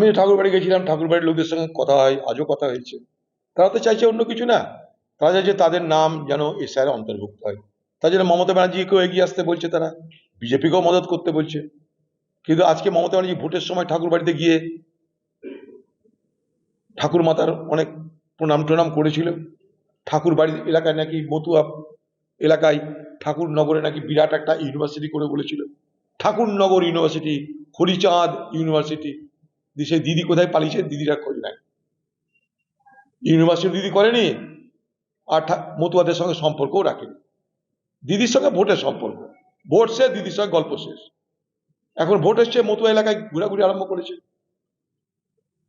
আমি ঠাকুর বাড়ি গেছিলাম ঠাকুর বাড়ির লোকদের সঙ্গে কথা হয়, আজও কথা হয়েছে। তারা তো চাইছে অন্য কিছু না। তারা চাইছে তাদের নাম যেন এসআইয়ের অন্তর্ভুক্ত হয়। তার জন্য মমতা ব্যানার্জিকেও এগিয়ে আসতে বলছে তারা, বিজেপিকেও মদত করতে বলছে। কিন্তু আজকে মমতা ব্যানার্জি ভোটের সময় ঠাকুর বাড়িতে গিয়ে ঠাকুর মাতার অনেক প্রণাম টনাম করেছিল। ঠাকুর বাড়ির এলাকায় নাকি মতুয়া এলাকায় ঠাকুর নগরে নাকি বিরাট একটা ইউনিভার্সিটি করে বলেছিল। ঠাকুরনগর ইউনিভার্সিটি, হরিচাঁদ ইউনিভার্সিটি সেই দিদি কোথায় পালিয়েছে, দিদিরা খোঁজ নাই ইউনিভার্সিটি দিদি করেনি, আর মতুয়াদের সঙ্গে সম্পর্কও রাখেনি। দিদির সঙ্গে ভোটের সম্পর্ক। ভোট শেষ, দিদির সঙ্গে গল্প শেষ। এখন ভোট এসছে, মতুয়া এলাকায় ঘোরাঘুরি আরম্ভ করেছে।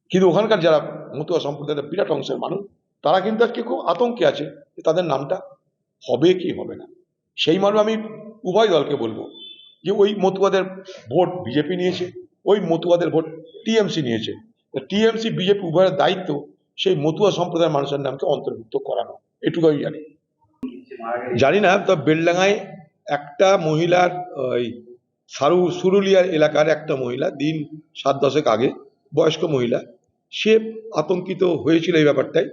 কিন্তু ওখানকার যারা মতুয়া সম্প্রদায়ের বিরাট অংশের মানুষ, তারা কিন্তু আজকে খুব আতঙ্কে আছে যে তাদের নামটা হবে কি হবে না। সেই মর্মে আমি উভয় দলকে বলব যে ওই মতুয়াদের ভোট বিজেপি নিয়েছে ওই মতুয়াদের ভোট টিএমসি নিয়েছে। টিএমসি, বিজেপি উভয়ের দায়িত্ব সেই মতুয়া সম্প্রদায়ের মানুষের নামকে অন্তর্ভুক্ত করানো। এটুকু আমি জানি। জানি না তো বেলডাঙায় একটা মহিলার, ওই সারু, সুরুলিয়ার এলাকার একটা মহিলা, দিন সাত দশেক আগে বয়স্ক মহিলা, সে আতঙ্কিত হয়েছিল এই ব্যাপারটায়।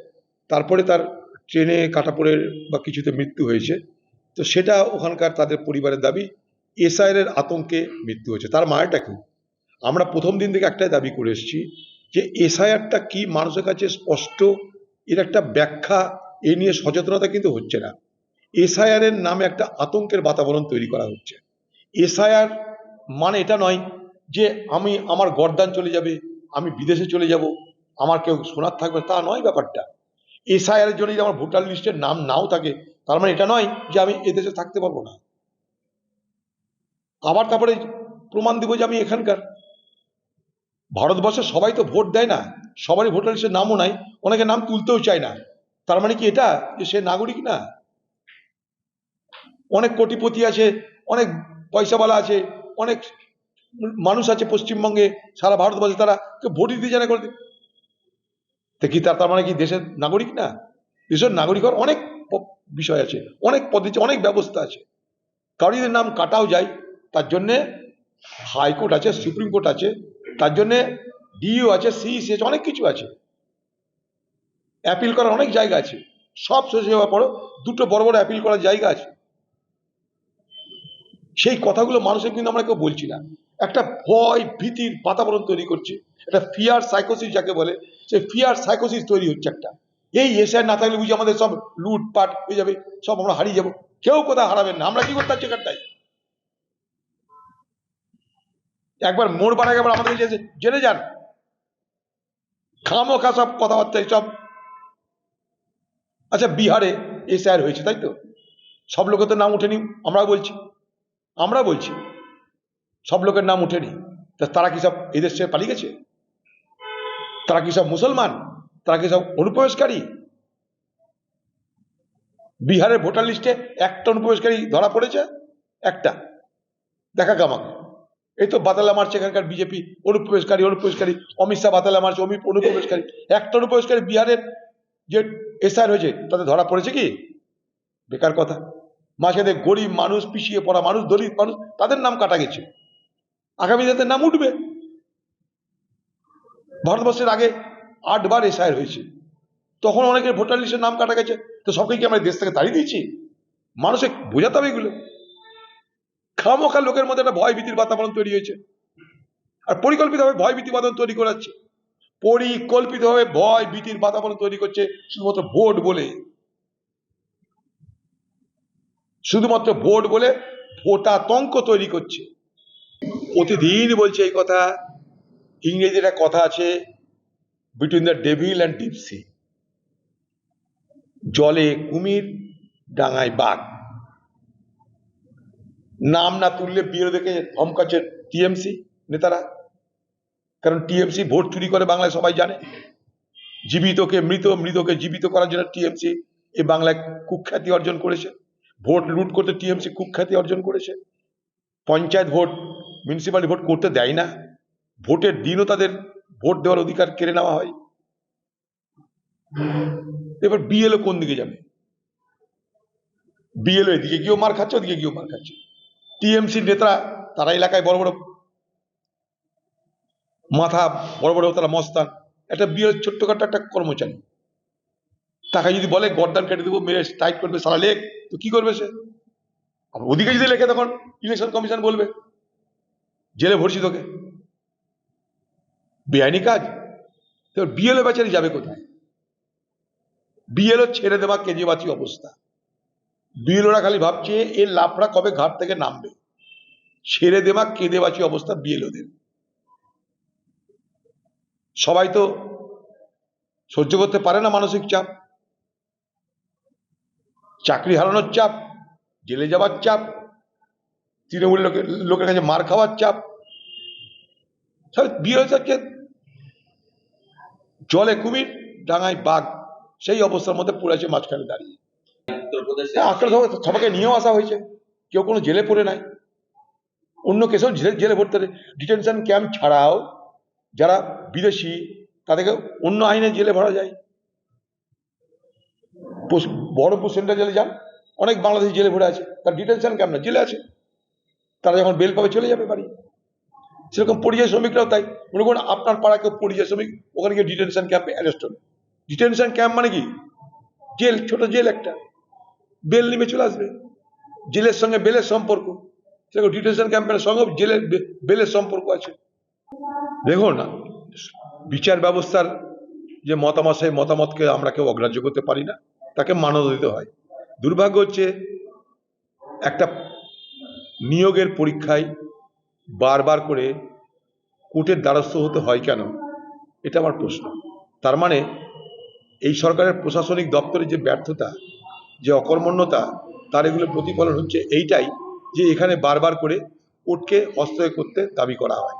তারপরে তার ট্রেনে কাটা পড়ে বা কিছুতে মৃত্যু হয়েছে। তো সেটা ওখানকার তাদের পরিবারের দাবি। এসআইয়ের আতঙ্কে মৃত্যু হয়েছে। তার মায়েরটা কি? আমরা প্রথম দিন থেকে একটাই দাবি করে এসেছি যে এসআইআরটা কি মানুষের কাছে স্পষ্ট, এর একটা ব্যাখ্যা, এ নিয়ে সচেতনতা কিন্তু হচ্ছে না। এসআইআর এর নামে একটা আতঙ্কের বাতাবরণ তৈরি করা হচ্ছে। এসআইআর মানে এটা নয় যে আমি আমার গরদান চলে যাবে, আমি বিদেশে চলে যাব, আমার কেউ শোনার থাকবে, তা নয় ব্যাপারটা। এসআইআর এর জন্য যদি আমার ভোটার লিস্টের নাম নাও থাকে, তার মানে এটা নয় যে আমি এদেশে থাকতে পারব না। আবার তারপরে প্রমাণ দিব যে আমি এখানকার। ভারতবর্ষে সবাই তো ভোট দেয় না, সবারই ভোটার লিস্টের নামও নাই, অনেকে নাম তুলতেও চায় না। তার মানে কি এটা? যে সে নাগরিক না? অনেক কোটিপতি আছে, অনেক পয়সাওয়ালা আছে, অনেক মানুষ আছে পশ্চিমবঙ্গে, সারা ভারতবর্ষে তারা কেউ ভোটই দিতে জানে করে তা কি তার তার মানে কি দেশের নাগরিক না? দেশের নাগরিক হওয়ার অনেক বিষয় আছে, অনেক পদ্ধতি অনেক ব্যবস্থা আছে। কারও যদি নাম কাটাও যায়, তার জন্যে হাইকোর্ট আছে, সুপ্রিম কোর্ট আছে তার জন্যে ডিইও আছে সিইসি আছে, অনেক কিছু আছে। অ্যাপিল করার অনেক জায়গা আছে। সব শেষ হওয়ার পরও দুটো বড় বড় অ্যাপিল করার জায়গা আছে। সেই কথাগুলো মানুষের কিন্তু আমরা কেউ বলছি না। একটা ভয়, ভীতির বাতাবরণ তৈরি করছে। একটা ফিয়ার সাইকোসিস যাকে বলে, সেই ফিয়ার সাইকোসিস তৈরি হচ্ছে একটা। এই এসআই না থাকলে বুঝি আমাদের সব লুটপাট হয়ে যাবে, সব আমরা হারিয়ে যাব। কেউ কোথাও হারাবেন না। আমরা কি করতে পারছি এখানটায়? একবার মোড় বাড়া একবার আমাদের জেনে যান। খামোখা সব কথাবার্তা সব। আচ্ছা বিহারে এসআইআর হয়েছে, তাই তো? সব লোকের তো নাম উঠেনি আমরা বলছি। আমরা বলছি, সব লোকের নাম উঠেনি তা তারা কি সব এদেশ ছেড়ে পালিয়ে গেছে? তারা কি সব মুসলমান? তারা কি সব অনুপ্রবেশকারী? বিহারের ভোটার লিস্টে একটা অনুপ্রবেশকারী ধরা পড়েছে? একটা। দেখা আমাকে। এই তো বাতালা মারছে এখানকার বিজেপি, অনুপ্রবেশকারী অনুপ্রবেশকারী, অমিত শাহ বাতালা মারছে, অমিত অনুপ্রবেশকারী, একটা অনুপ্রবেশকারী বিহারের যে এসআর হয়েছে, তাতে ধরা পড়েছে কি? বেকার কথা। মাঝখানে গরিব মানুষ, পিছিয়ে পড়া মানুষ দলিত মানুষ, তাদের নাম কাটা গেছে। আগামী দিনে নাম উঠবে। ভারতবর্ষের আগে আটবার এসআইআর হয়েছে। তখন অনেকের ভোটার লিস্টের নাম কাটা গেছে। তো সবকে কি আমরা দেশ থেকে তাড়িয়ে দিয়েছি? মানুষে বোঝাতে হবে এগুলো। খামোখা লোকের মধ্যে একটা ভয় ভীতির বাতাবরণ তৈরি হয়েছে। আর পরিকল্পিতভাবে ভয় ভীতি বাতাবরণ তৈরি করাচ্ছে। পরিকল্পিতভাবে ভয় ভীতির বাতাবরণ তৈরি করছে শুধুমাত্র ভোট বলে। শুধুমাত্র ভোট বলে ভোটাতঙ্ক তৈরি করছে। প্রতিদিন বলছে এই কথা। ইংরেজির একটা কথা আছে between the devil and deep sea জলে কুমির, ডাঙায় বাঘ। নাম না তুললে বিরোধীকে ধমকাচ্ছে টিএমসি নেতারা। কারণ টিএমসি ভোট চুরি করে বাংলায় সবাই জানে। জীবিতকে মৃত, মৃতকে জীবিত করার জন্য টিএমসি এই বাংলায় কুখ্যাতি অর্জন করেছে। ভোট লুট করতে টিএমসি কুখ্যাতি অর্জন করেছে। পঞ্চায়েত ভোট, মিউনিসিপ্যালিটি ভোট করতে দেয় না। ভোটের দিনও তাদের ভোট দেওয়ার অধিকার কেড়ে নেওয়া হয়। এবার বিএলও কোন দিকে যাবে? বিএলও এদিকে গিয়েও মার খাচ্ছে, ওদিকে গিয়েও মার খাচ্ছে। টিএমসি নেতারা, তারা এলাকায় বড় বড় মাথা, বড় বড় তারা মস্তান। একটা বিয়ের ছোট্টখাটো একটা কর্মচারী। তাকে যদি বলে, গরদান কেটে দেবো, মেরে টাইট করবে সারা লেখ তো কি করবে সে? আর ওদিকে যদি লেখে, তখন ইলেকশন কমিশন বলবে, জেলে ভরছি তোকে। বেআইনি কাজ? তো বিএলও বেচারি যাবে কোথায়? বিএলও ছেড়ে দেওয়া কেজিবাচি অবস্থা। বিএলওরা খালি ভাবছে এর লাফড়া কবে ঘাট থেকে নামবে? ছেড়ে দেওয়া কেঁদে বাঁচি অবস্থা বিএলওদের সবাই তো সহ্য করতে পারে না মানসিক চাপ। চাকরি হারানোর চাপ, জেলে যাওয়ার চাপ, তৃণমূল লোকের লোকের কাছে মার খাওয়ার চাপ। বিয়ে যাচ্ছে জলে কুমির, ডাঙায় বাঘ, সেই অবস্থার মধ্যে পড়ে আছে মাঝখানে দাঁড়িয়ে। সবাইকে নিয়েও আসা হয়েছে। কেউ কোনো জেলে পড়ে নাই। অন্য কেসেও জেলে জেলে ডিটেনশন ক্যাম্প ছাড়াও যারা বিদেশি, তাদেরকে অন্য আইনে জেলে ভরা যায়। বহরমপুর সেন্ট্রাল জেলে যান। অনেক বাংলাদেশি জেলে ভরে আছে। তার ডিটেনশন ক্যাম্প না, জেলে আছে। তারা যখন বেল পাবে চলে যাবে বাড়ি। সেরকম পরিযায়ী শ্রমিকরাও তাই। মনে করুন, আপনার পাড়া কেউ পরিযায়ী শ্রমিক, ওখানে গিয়ে ডিটেনশন ক্যাম্পে অ্যারেস্ট হলো ডিটেনশন ক্যাম্প মানে কি? জেল, ছোট জেল একটা। বেল নেমে চলে আসবে। জেলের সঙ্গে বেলের সম্পর্ক। সেরকম ডিটেনশন ক্যাম্পের সঙ্গে জেলের বেলের সম্পর্ক আছে। দেখুন না বিচার ব্যবস্থার যে মতামত, সেই মতামতকে আমরা কেউ অগ্রাহ্য করতে পারি না। তাকে মান্যতা দিতে হয়। দুর্ভাগ্য হচ্ছে, একটা নিয়োগের পরীক্ষায় বারবার করে কোর্টের দ্বারস্থ হতে হয় কেন? এটা আমার প্রশ্ন। তার মানে এই সরকারের প্রশাসনিক দপ্তরের যে ব্যর্থতা যে অকর্মণ্যতা, তার এগুলো প্রতিফলন হচ্ছে এইটাই যে এখানে বারবার করে কোর্টকে হস্তক্ষেপ করতে দাবি করা হয়।